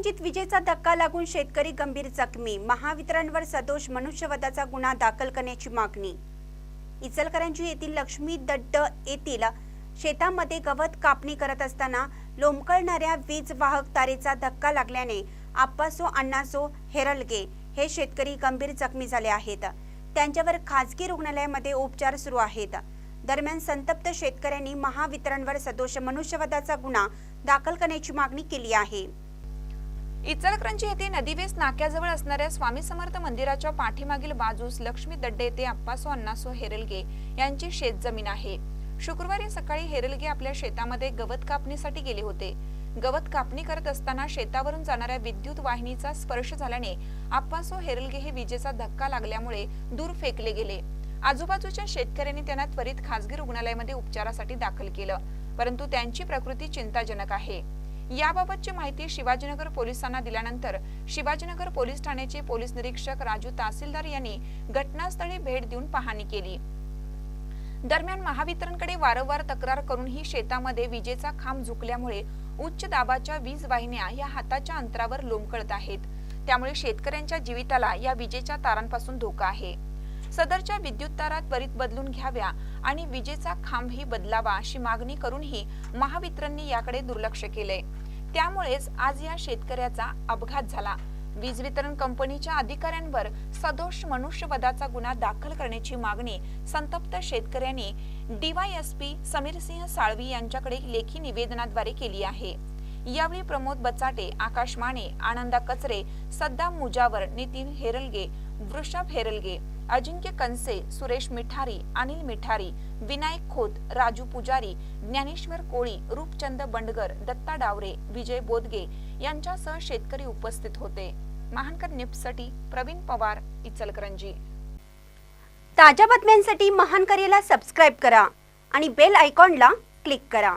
इचलकरंजीत विजेचा धक्का लागून शेतकरी गंभीर जखमी. महावितरणवर सदोष मनुष्यवधाचा गुन्हा दाखल करण्याची मागणी. इचलकरंजी येथील लक्ष्मी दड्ड येथील शेतामध्ये गवत कापणी करत असताना लोंबकळणाऱ्या वीज वाहक तारेचा धक्का लागल्याने आप्पासो अण्णासो हेरलगे हे शेतकरी गंभीर जखमी झाले आहेत. त्यांच्यावर खासगी रुग्णालयामध्ये उपचार सुरू आहेत. दरम्यान संतप्त शेतकऱ्यांनी महावितरणवर सदोष मनुष्यवधाचा गुन्हा दाखल करण्याची मागणी केली आहे. इचलकरंजी येथे नदीवेस नाक्याजवळ असणाऱ्या स्वामी समर्थ मंदिराच्या पाठीमागील बाजूस लक्ष्मी दड्डे येथे अप्पासो अण्णासो हेरलगे यांची शेतजमीन आहे. शुक्रवारी सकाळी हेरलगे आपल्या शेतामध्ये गवत कापणीसाठी गेले होते. गवत कापणी करत असताना शेतावरून जाणाऱ्या विद्युत वाहिनीचा स्पर्श झाल्याने अप्पासो हेरलगे हे विजेचा धक्का लागल्यामुळे दूर फेकले गेले. आजूबाजूच्या शेतकऱ्यांनी त्यांना त्वरित खासगी रुग्णालयामध्ये उपचारासाठी दाखल केलं परंतु त्यांची प्रकृती चिंताजनक आहे. याबाबतची माहिती शिवाजीनगर पोलिसांना दिल्यानंतर शिवाजीनगर पोलीस ठाण्याचे पोलीस निरीक्षक राजू तहसीलदार यांनी घटनास्थळी भेट देऊन पाहणी केली. दरम्यान महावितरणकडे वारंवार तक्रार करूनही शेतामध्ये विजेचा खांब झुकल्यामुळे उच्च दाबाच्या वीज वाहिन्या या हाताच्या अंतरावर लोंबकळत आहेत. त्यामुळे शेतकऱ्यांच्या जीविताला या विजेच्या तारांपासून धोका आहे. सदरच्या विद्युत तारा त्वरित बदलून घ्याव्या आणि विजेचा खांबही बदलावा अशी मागणी करूनही महावितरणने याकडे दुर्लक्ष केले. त्यामुळेच आज या शेतकऱ्याचा अपघात झाला. वीज वितरण कंपनीच्या अधिकाऱ्यांवर सदोष मनुष्यवधाचा गुन्हा दाखल करण्याची मागणी संतप्त शेतकऱ्यांनी डीवायएसपी समीरसिंह साळवी यांच्याकडे लेखी निवेदनाद्वारे केली आहे. यावेळी प्रमोद बचाटे आकाश माने आनंदा कचरे सद्दाम मुजावर नितीन हेरलगे वृषभ हेरलगे अजिंक्य कनसे सुरेश मिठारी अनिल मिठारी विनायक खोत राजू पुजारी ज्ञानेश्वर कोळी रूपचंद बंडगर दत्ता डावरे विजय बोदगे यांच्यासह शेतकरी उपस्थित होते. महानकर निप्ससाठी प्रवीण पवार इचलकरंजी. ताज्या बातम्यांसाठी महान करेला सबस्क्राईब करा आणि बेल आयकॉनला क्लिक करा.